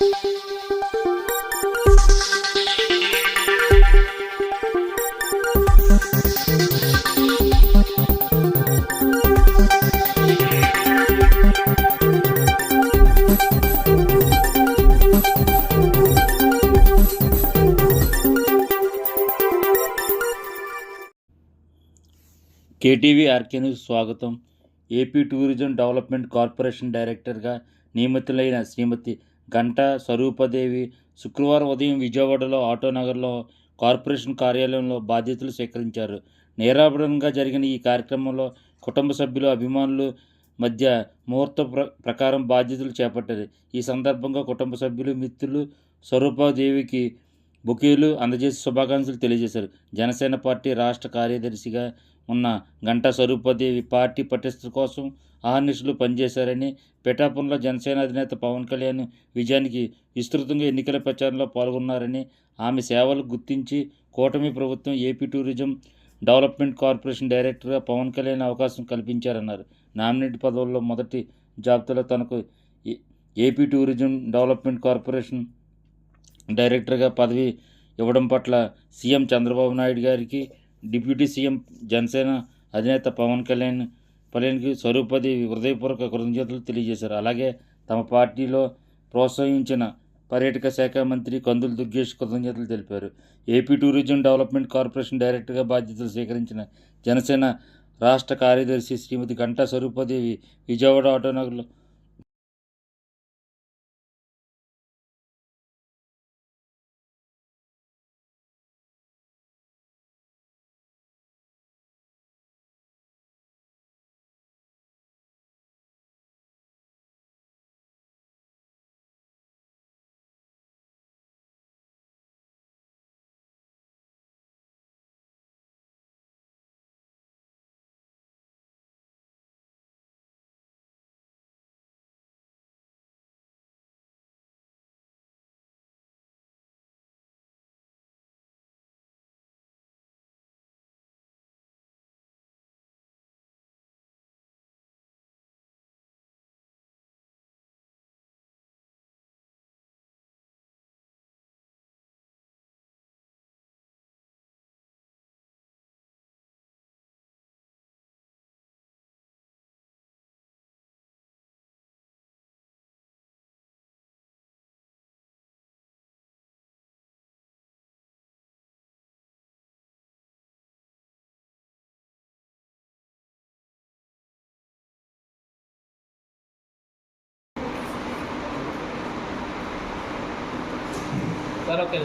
KTV RK news స్వాగతం. AP tourism development corporation డైరెక్టర్గా నియమితులైన శ్రీమతి గంటా స్వరూపదేవి శుక్రవారం ఉదయం విజయవాడలో ఆటోనగర్లో కార్పొరేషన్ కార్యాలయంలో బాధ్యతలు స్వీకరించారు. నేరాభరణంగా జరిగిన ఈ కార్యక్రమంలో కుటుంబ సభ్యులు అభిమానులు మధ్య ముహూర్త ప్ర ప్రకారం బాధ్యతలు చేపట్టారు. ఈ సందర్భంగా కుటుంబ సభ్యులు మిత్రులు స్వరూపదేవికి బుకేలు అందజేసి శుభాకాంక్షలు తెలియజేశారు. జనసేన పార్టీ రాష్ట్ర కార్యదర్శిగా ఉన్న గంటా స్వరూపతి పార్టీ పటిష్ట కోసం ఆహర్నిశలు పనిచేశారని పిఠాపురంలో జనసేన అధినేత పవన్ కళ్యాణ్ విజయానికి విస్తృతంగా ఎన్నికల ప్రచారంలో పాల్గొన్నారని ఆమె సేవలు గుర్తించి కూటమి ప్రభుత్వం ఏపీ టూరిజం డెవలప్మెంట్ కార్పొరేషన్ డైరెక్టర్గా పవన్ కళ్యాణ్ అవకాశం కల్పించారన్నారు. నామినేట్ పదవుల్లో మొదటి జాబితాలో తనకు ఏపీ టూరిజం డెవలప్మెంట్ కార్పొరేషన్ డైరెక్టర్గా పదవి ఇవ్వడం పట్ల సీఎం చంద్రబాబు నాయుడు గారికి డిప్యూటీ సీఎం జనసేన అధినేత పవన్ కళ్యాణ్ కళ్యాణ్కి స్వరూపది హృదయపూర్వక కృతజ్ఞతలు తెలియజేశారు. అలాగే తమ పార్టీలో ప్రోత్సహించిన పర్యాటక శాఖ మంత్రి కందుల దుర్గేష్ కృతజ్ఞతలు తెలిపారు. ఏపీ టూరిజం డెవలప్మెంట్ కార్పొరేషన్ డైరెక్టర్గా బాధ్యతలు స్వీకరించిన జనసేన రాష్ట్ర కార్యదర్శి శ్రీమతి Ganta స్వరూపదేవి Vijayawada ఆటోనగర్లో Claro que sí.